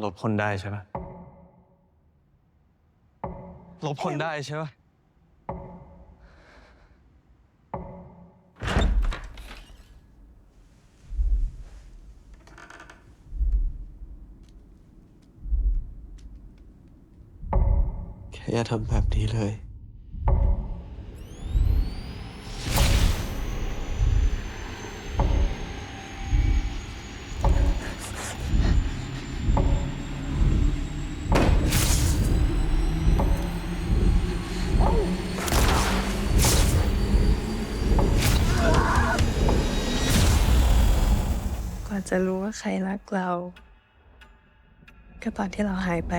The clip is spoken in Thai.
ลบคนได้ใช่ปะลบคนได้ใช่ปะแค่อย่าทำแบบนี้เลย ว่าจะรู้ว่าใครรักเรา ก็ตอนที่เราหายไป